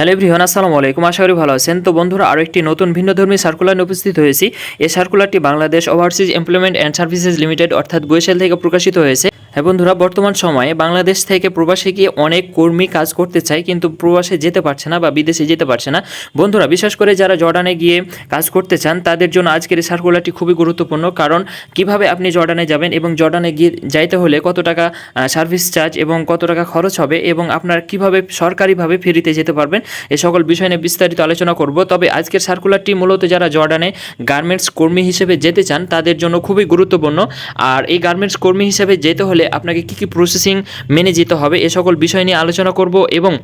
Hello everyone, আসসালামু আলাইকুম। আশা করি ভালো আছেন। তো বন্ধুরা আরও একটি নতুন ভিন্ন ধর্মী সার্কুলার উপস্থিত হয়েছি। এই সার্কুলারটি Bangladesh overseas employment and services limited অর্থাৎ গুয়েসেল থেকে প্রকাশিত হয়েছে। হ্যাঁ বন্ধুরা, বর্তমান সময়ে বাংলাদেশ থেকে প্রবাসে গিয়ে অনেক কর্মী কাজ করতে চায়, কিন্তু প্রবাসে যেতে পারছে না বা বিদেশে যেতে পারছে না। বন্ধুরা, বিশেষ করে যারা জর্ডানে গিয়ে কাজ করতে চান, তাদের জন্য আজকের এই সার্কুলারটি খুবই গুরুত্বপূর্ণ। কারণ, কীভাবে আপনি জর্ডানে যাবেন এবং জর্ডানে গিয়ে যাইতে হলে কত টাকা সার্ভিস চার্জ এবং কত টাকা খরচ হবে এবং আপনার কীভাবে সরকারিভাবে ফেরিতে যেতে পারবেন, এ সকল বিষয় নিয়ে বিস্তারিত আলোচনা করব। তবে আজকের সার্কুলারটি মূলত যারা জর্ডানে গার্মেন্টস কর্মী হিসেবে যেতে চান, তাদের জন্য খুবই গুরুত্বপূর্ণ। আর এই গার্মেন্টস কর্মী হিসেবে যেতে হলে আপনাকে কী কী প্রসেসিং মেনে যেতে হবে, এ সকল বিষয় নিয়ে আলোচনা করব এবং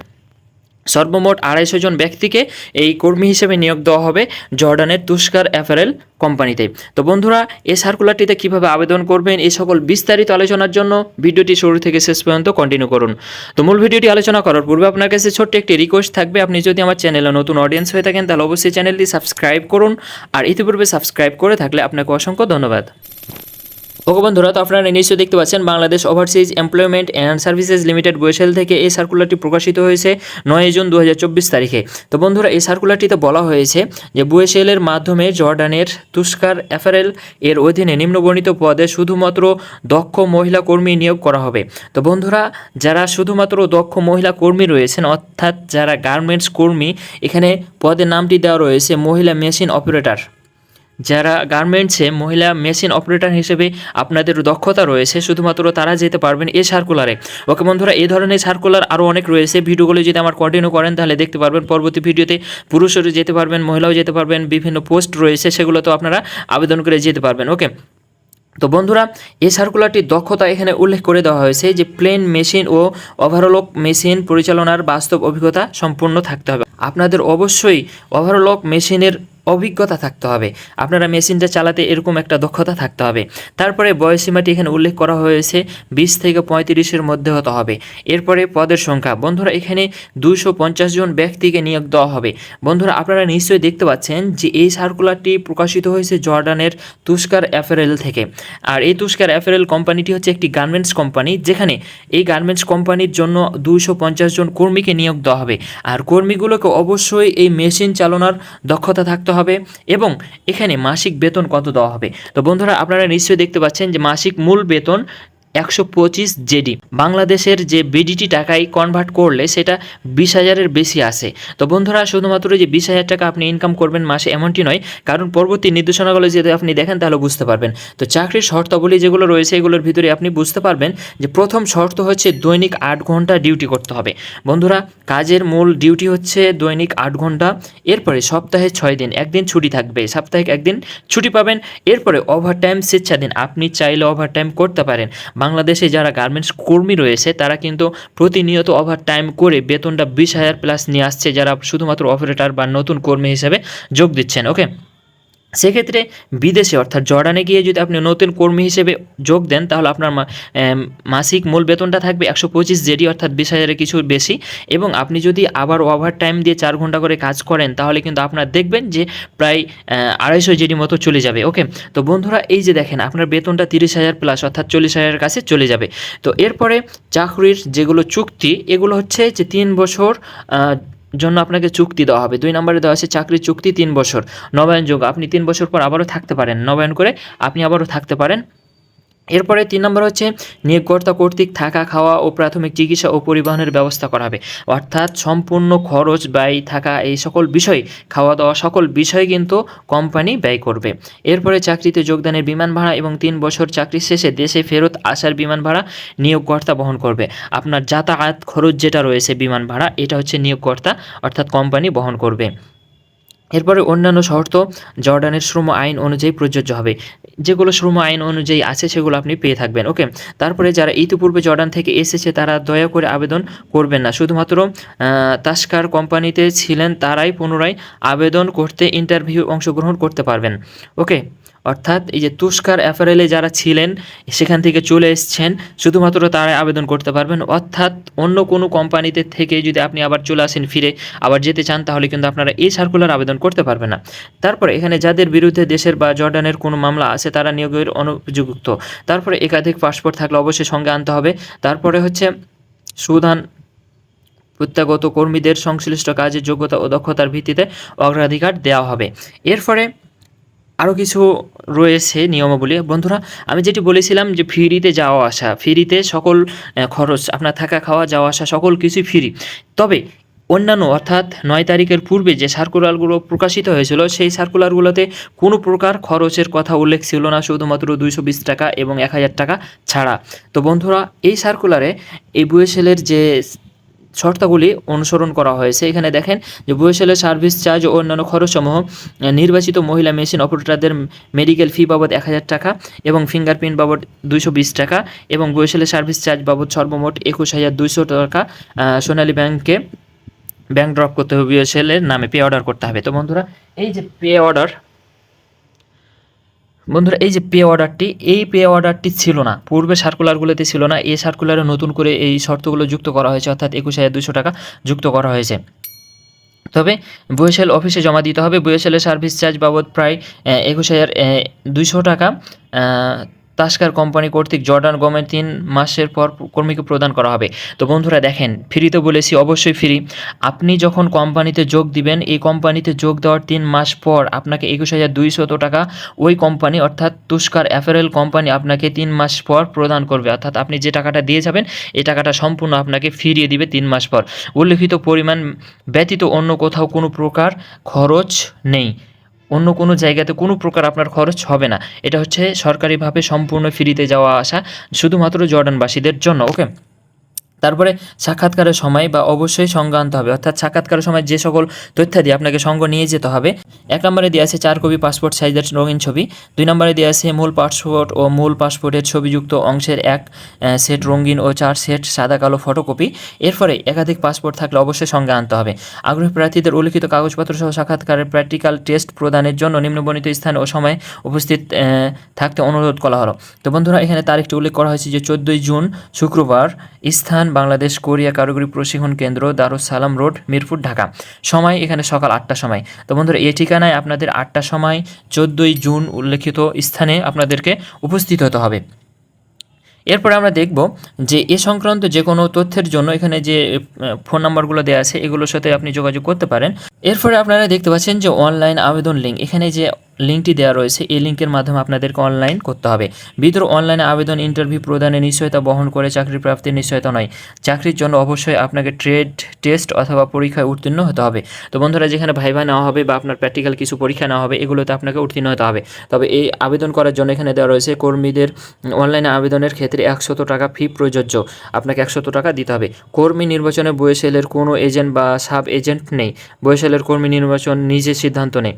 সর্বমোট আড়াইশো জন ব্যক্তিকে এই কর্মী হিসেবে নিয়োগ দেওয়া হবে জর্ডানের তুষ্কার অ্যাপারেল কোম্পানিতে। তো বন্ধুরা, এই সার্কুলারটিতে কীভাবে আবেদন করবেন এই সকল বিস্তারিত আলোচনার জন্য ভিডিওটি শুরু থেকে শেষ পর্যন্ত কন্টিনিউ করুন। তো মূল ভিডিওটি আলোচনা করার পূর্বে আপনার কাছে ছোট্ট একটি রিকোয়েস্ট থাকবে, আপনি যদি আমার চ্যানেলে নতুন অডিয়েন্স হয়ে থাকেন, তাহলে অবশ্যই চ্যানেলটি সাবস্ক্রাইব করুন, আর ইতিপূর্বে সাবস্ক্রাইব করে থাকলে আপনাকে অসংখ্য ধন্যবাদ। ওকে বন্ধুরা, তো আপনারা নিশ্চয়ই দেখতে পাচ্ছেন, Bangladesh overseas employment and services limited বৈশাল থেকে এই সার্কুলারটি প্রকাশিত হয়েছে নয় জুন দু হাজার চব্বিশ তারিখে। তো বন্ধুরা, এই সার্কুলারটিতে বলা হয়েছে যে বুয়েসেলের মাধ্যমে জর্ডানের তুষ্কার অ্যাফারেল এর অধীনে নিম্নবর্ণিত পদে শুধুমাত্র দক্ষ মহিলা কর্মী নিয়োগ করা হবে। তো বন্ধুরা, যারা শুধুমাত্র দক্ষ মহিলা কর্মী রয়েছেন, অর্থাৎ যারা গার্মেন্টস কর্মী, এখানে পদের নামটি দেওয়া রয়েছে মহিলা মেশিন অপারেটর যারা গার্মেন্টসে মহিলা মেশিন অপারেটর হিসেবে আপনাদের দক্ষতা রয়েছে, শুধুমাত্র তারা যেতে পারবেন এই সার্কুলারে। ওকে বন্ধুরা, এই ধরনের সার্কুলার আরও অনেক রয়েছে। ভিডিওগুলো যদি আমার কন্টিনিউ করেন, তাহলে দেখতে পারবেন পরবর্তী ভিডিওতে পুরুষেরও যেতে পারবেন, মহিলাও যেতে পারবেন, বিভিন্ন পোস্ট রয়েছে, সেগুলো তো আপনারা আবেদন করে যেতে পারবেন, ওকে? তো বন্ধুরা, এই সার্কুলারটির দক্ষতা এখানে উল্লেখ করে দেওয়া হয়েছে যে প্লেন মেশিন ও ওভারলক মেশিন পরিচালনার বাস্তব অভিজ্ঞতা সম্পূর্ণ থাকতে হবে। আপনাদের অবশ্যই ওভারলক মেশিনের অভিজ্ঞতা থাকতে হবে। আপনারা মেশিনটা চালাতে এরকম একটা দক্ষতা থাকতে হবে। তারপরে বয়সীমাটি এখানে উল্লেখ করা হয়েছে, বিশ থেকে পঁয়ত্রিশের মধ্যে হতে হবে। এরপরে পদের সংখ্যা। বন্ধুরা, এখানে দুশো জন ব্যক্তিকে নিয়োগ দেওয়া হবে। বন্ধুরা, আপনারা নিশ্চয়ই দেখতে পাচ্ছেন যে এই সার্কুলারটি প্রকাশিত হয়েছে জর্ডানের তুষ্কার অ্যাফেরেল থেকে। আর এই তুষ্কার অ্যাফেরেল কোম্পানিটি হচ্ছে একটি গার্মেন্টস কোম্পানি, যেখানে এই গার্মেন্টস কোম্পানির জন্য দুশো জন কর্মীকে নিয়োগ দেওয়া হবে। আর কর্মীগুলোকে অবশ্যই এই মেশিন চালানোর দক্ষতা থাকতে হবে এবং এখানে মাসিক বেতন কত দেওয়া হবে? তো বন্ধুরা, আপনারা নিশ্চয়ই দেখতে পাচ্ছেন যে মাসিক মূল বেতন একশো পঁচিশ জেডি। বাংলাদেশের যে বিডিটি টাকায় কনভার্ট করলে সেটা বিশ হাজারের বেশি আসে তো বন্ধুরা, শুধুমাত্র যে বিশ হাজার টাকা আপনি ইনকাম করবেন মাসে এমনটি নয়, কারণ পরবর্তী নির্দেশনাগুলো যদি আপনি দেখেন তাহলে বুঝতে পারবেন। তো চাকরির শর্তাবলী যেগুলো রয়েছে, এগুলোর ভিতরে আপনি বুঝতে পারবেন যে প্রথম শর্ত হচ্ছে দৈনিক আট ঘণ্টা ডিউটি করতে হবে। বন্ধুরা, কাজের মূল ডিউটি হচ্ছে দৈনিক আট ঘণ্টা, এরপরে সপ্তাহে ছয় দিন, একদিন ছুটি থাকবে, সাপ্তাহিক একদিন ছুটি পাবেন, এরপরে ওভারটাইম স্বেচ্ছাধীন, আপনি চাইলে ওভারটাইম করতে পারেন। বাংলাদেশে যারা গার্মেন্টস কর্মী রয়েছে, তারা কিন্তু প্রতিনিয়ত ওভার টাইম করে বেতনটা বিশ হাজার প্লাস নিয়ে আসছে, যারা শুধুমাত্র অপারেটর বা নতুন কর্মী হিসেবে যোগ দিচ্ছেন ওকে সেক্ষেত্রে বিদেশে, অর্থাৎ জর্ডানে গিয়ে যদি আপনি নতুন কর্মী হিসেবে যোগ দেন, তাহলে আপনার মাসিক মূল বেতনটা থাকবে একশো পঁচিশ জেডি, অর্থাৎ বিশ হাজারের কিছু বেশি। এবং আপনি যদি আবার ওভার টাইম দিয়ে চার ঘণ্টা করে কাজ করেন, তাহলে কিন্তু আপনার দেখবেন যে প্রায় আড়াইশো জেডি মতো চলে যাবে, ওকে? তো বন্ধুরা, এই যে দেখেন, আপনার বেতনটা তিরিশ হাজার প্লাস অর্থাৎ চল্লিশ হাজারের কাছে চলে যাবে। তো এরপরে চাকরির যেগুলো চুক্তি, এগুলো হচ্ছে যে তিন বছর জন্য আপনাকে চুক্তি দেওয়া হবে। দুই নম্বরে দেওয়া আছে চাকরির চুক্তি তিন বছর। নবায়নযোগ্য আপনি তিন বছর পর আবারও থাকতে পারেন। নবায়ন করে আপনি আবারও থাকতে পারেন। এরপরে তিন নম্বর হচ্ছে নিয়োগকর্তা কর্তৃক থাকা, খাওয়া ও প্রাথমিক চিকিৎসা ও পরিবহনের ব্যবস্থা করা হবে। অর্থাৎ সম্পূর্ণ খরচ ব্যয়, থাকা এই সকল বিষয়, খাওয়া দাওয়া সকল বিষয় কিন্তু কোম্পানি ব্যয় করবে। এরপরে চাকরিতে যোগদানের বিমান ভাড়া এবং তিন বছর চাকরি শেষে দেশে ফেরত আসার বিমান ভাড়া নিয়োগকর্তা বহন করবে। আপনার যাতায়াত খরচ যেটা রয়েছে বিমান ভাড়া, এটা হচ্ছে নিয়োগকর্তা অর্থাৎ কোম্পানি বহন করবে। এরপরে অন্যান্য শর্ত, জর্ডানের শ্রম আইন অনুযায়ী প্রযোজ্য হবে। যেগুলো শ্রম আইন অনুযায়ী আছে, সেগুলো আপনি পেয়ে থাকবেন, ওকে? তারপরে যারা ইতিপূর্বে জর্ডান থেকে এসেছে, তারা দয়া করে আবেদন করবেন না। শুধুমাত্র তাস্কার কোম্পানিতে ছিলেন, তারাই পুনরায় আবেদন করতে, ইন্টারভিউ অংশগ্রহণ করতে পারবেন, ওকে? অর্থাৎ এই যে তুষ্কার অ্যাপারেলে যারা ছিলেন, সেখান থেকে চলে এসছেন, শুধুমাত্র তারাই আবেদন করতে পারবেন। অর্থাৎ অন্য কোনো কোম্পানিতে থেকে যদি আপনি আবার চলে আসেন, ফিরে আবার যেতে চান, তাহলে কিন্তু আপনারা এই সার্কুলার আবেদন করতে পারবেন না। তারপরে এখানে যাদের বিরুদ্ধে দেশের বা জর্ডানের কোনো মামলা আছে, তারা নিয়োগের অনুপযুক্ত। তারপরে একাধিক পাসপোর্ট থাকলে অবশ্যই সঙ্গে আনতে হবে। তারপরে হচ্ছে সুদান প্রত্যাগত কর্মীদের সংশ্লিষ্ট কাজের যোগ্যতা ও দক্ষতার ভিত্তিতে অগ্রাধিকার দেওয়া হবে। এরপরে আরও কিছু রয়েছে নিয়মাবলী। বন্ধুরা, আমি যেটি বলেছিলাম যে ফ্রিতে যাওয়া আসা, ফ্রিতে সকল খরচ, আপনার থাকা, খাওয়া, যাওয়া আসা, সকল কিছুই ফ্রি। তবে অন্যান্য, অর্থাৎ নয় তারিখের পূর্বে যে সার্কুলারগুলো প্রকাশিত হয়েছিল, সেই সার্কুলারগুলোতে কোনো প্রকার খরচের কথা উল্লেখ ছিল না, শুধুমাত্র দুইশো বিশ টাকা এবং এক হাজার টাকা ছাড়া। তো বন্ধুরা, এই সার্কুলারে এই বুয়েসেলের যে শর্তাবলী অনুসরণ করা হয়েছে। এখানে দেখেন যে বুয়েসেলের সার্ভিস চার্জ ও অন্যান্য খরচসমূহ নির্বাচিত মহিলা মেশিন অপারেটরদের মেডিকেল ফি বাবদ এক হাজার টাকা এবং ফিঙ্গারপ্রিন্ট বাবদ দুইশো বিশ টাকা এবং বুয়েসেলের সার্ভিস চার্জ বাবদ সর্বমোট একুশ হাজার দুইশো টাকা সোনালী ব্যাংকে ব্যাংক ড্রপ করতে হবে বিএসএলের নামে পে অর্ডার করতে হবে। তো বন্ধুরা, এই যে পে অর্ডার বন্ধুরা, এই যে পে অর্ডারটি, এই পে অর্ডারটি ছিল না। পূর্বে সার্কুলারগুলোতে ছিল না। এই সার্কুলারে নতুন করে এই শর্তগুলো যুক্ত করা হয়েছে, অর্থাৎ একুশ হাজার দুশো টাকা যুক্ত করা হয়েছে। তবে বুয়েসেল অফিসে জমা দিতে হবে। বুয়েসেলের সার্ভিস চার্জ বাবদ প্রায় একুশ হাজার দুইশো টাকা তাস্কার কোম্পানি কর্তৃক জর্ডান গভর্নমেন্ট তিন মাসের পর কর্মীকে প্রদান করা হবে। তো বন্ধুরা দেখেন ফ্রিতে বলেছি, অবশ্যই ফ্রি। আপনি যখন কোম্পানিতে যোগ দিবেন, এই কোম্পানিতে যোগ দেওয়ার তিন মাস পর আপনাকে একুশ হাজার দুইশত টাকা ওই কোম্পানি, অর্থাৎ তুষ্কার অ্যাপারেল কোম্পানি আপনাকে তিন মাস পর প্রদান করবে। অর্থাৎ আপনি যে টাকাটা দিয়ে যাবেন, এই টাকাটা সম্পূর্ণ আপনাকে ফিরিয়ে দিবে তিন মাস পর। উল্লেখিত পরিমাণ ব্যতীত অন্য কোথাও কোনো প্রকার খরচ নেই। অন্য কোনো জায়গাতে কোনো প্রকার আপনার খরচ হবে না। এটা হচ্ছে সরকারিভাবে সম্পূর্ণ ফ্রিতে যাওয়া আসা, শুধুমাত্র জর্ডানবাসীদের জন্য, ওকে? তারপরে সাক্ষাৎকারের সময় বা অবশ্যই সঙ্গ আনতে হবে। অর্থাৎ সাক্ষাৎকারের সময় যে সকল তথ্যাদি আপনাকে সঙ্গ নিয়ে যেতে হবে, এক নম্বরে দেওয়া আছে চার কপি পাসপোর্ট সাইজের রঙিন ছবি, দুই নম্বরে দেওয়া আছে মূল পাসপোর্ট ও মূল পাসপোর্টের ছবিযুক্ত অংশের এক সেট রঙিন ও চার সেট সাদা কালো ফটোকপি। এরপরে একাধিক পাসপোর্ট থাকলে অবশ্যই সঙ্গে আনতে হবে। আগ্রহী প্রার্থীদের উল্লিখিত কাগজপত্র সহ সাক্ষাৎকারের প্র্যাকটিক্যাল টেস্ট প্রদানের জন্য নিম্নবর্ণিত স্থান ও সময় উপস্থিত থাকতে অনুরোধ করা হলো। তো বন্ধুরা, এখানে তারিখটি উল্লেখ করা হয়েছে যে চোদ্দোই জুন, শুক্রবার। স্থান বাংলাদেশ, কোরিয়া কারিগরি প্রশিক্ষণ কেন্দ্র দারুস সালাম রোড, মিরপুর, ঢাকা। সময় এখানে সকাল আটটা সময়। তো বন্ধুরা, এই ঠিকানায় আপনাদের আটটা সময় চোদ্দোই জুন উল্লেখিত স্থানে আপনাদেরকে উপস্থিত হতে হবে। এরপরে আমরা দেখব যে এ সংক্রান্ত যে কোনো তথ্যের জন্য এখানে যে ফোন নাম্বারগুলো দেওয়া আছে, এগুলোর সাথে আপনি যোগাযোগ করতে পারেন। এরপরে আপনারা দেখতে পাচ্ছেন যে অনলাইন আবেদন লিঙ্ক। এখানে যে লিঙ্কটি দেওয়া রয়েছে। এই লিঙ্কের মাধ্যমে আপনাদেরকে অনলাইন করতে হবে। বিদ্রোহ অনলাইনে আবেদন, ইন্টারভিউ প্রদানের নিশ্চয়তা বহন করে চাকরি প্রাপ্তির নিশ্চয়তা নয়। চাকরির জন্য অবশ্যই আপনাকে ট্রেড টেস্ট অথবা পরীক্ষায় উত্তীর্ণ হতে হবে। তো বন্ধুরা, যেখানে ভাইভা নেওয়া হবে বা আপনার প্র্যাকটিক্যাল কিছু পরীক্ষা নেওয়া হবে, এগুলোতে আপনাকে উত্তীর্ণ হতে হবে। তবে এই আবেদন করার জন্য এখানে দেওয়া রয়েছে, কর্মীদের অনলাইনে আবেদনের ক্ষেত্রে একশত টাকা ফি প্রযোজ্য। আপনাকে একশত টাকা দিতে হবে। কর্মী নির্বাচনে বয়েসেলের কোনো এজেন্ট বা সাব এজেন্ট নেই। বয়েসেলের কর্মী নির্বাচন নিজে সিদ্ধান্ত নেই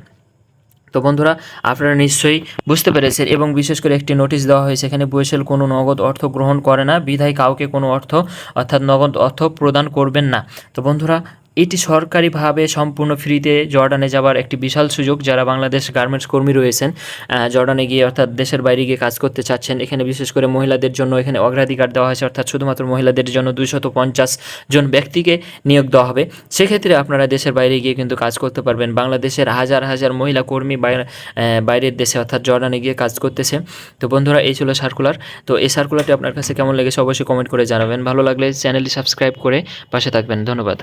তো বন্ধুরা, আপনারা নিশ্চয়ই বুঝতে পেরেছেন এবং বিশেষ করে একটি নোটিশ দেওয়া হয়েছে। এখানে বৈশাল কোনো নগদ অর্থ গ্রহণ করে না, বিধায় কাউকে কোনো অর্থ, অর্থাৎ নগদ অর্থ প্রদান করবেন না। তো বন্ধুরা এটি সরকারিভাবে সম্পূর্ণ ফ্রিতে জর্ডানে যাওয়ার একটি বিশাল সুযোগ যারা বাংলাদেশ গার্মেন্টস কর্মী রয়েছেন জর্ডানে গিয়ে অর্থাৎ দেশের বাইরে গিয়ে কাজ করতে চাচ্ছেন। এখানে বিশেষ করে মহিলাদের জন্য এখানে অগ্রাধিকার দেওয়া হয়েছে, অর্থাৎ শুধুমাত্র মহিলাদের জন্য দুইশত পঞ্চাশ জন ব্যক্তিকে নিয়োগ দেওয়া হবে। সেক্ষেত্রে আপনারা দেশের বাইরে গিয়ে কিন্তু কাজ করতে পারবেন। বাংলাদেশের হাজার হাজার মহিলা কর্মী বাইরে- বাইরের দেশে অর্থাৎ জর্ডানে গিয়ে কাজ করতেছে। তো বন্ধুরা, এই ছিল সার্কুলার। তো এই সার্কুলারটি আপনার কাছে কেমন লেগেছে অবশ্যই কমেন্ট করে জানাবেন। ভালো লাগলে চ্যানেলটি সাবস্ক্রাইব করে পাশে থাকবেন। ধন্যবাদ।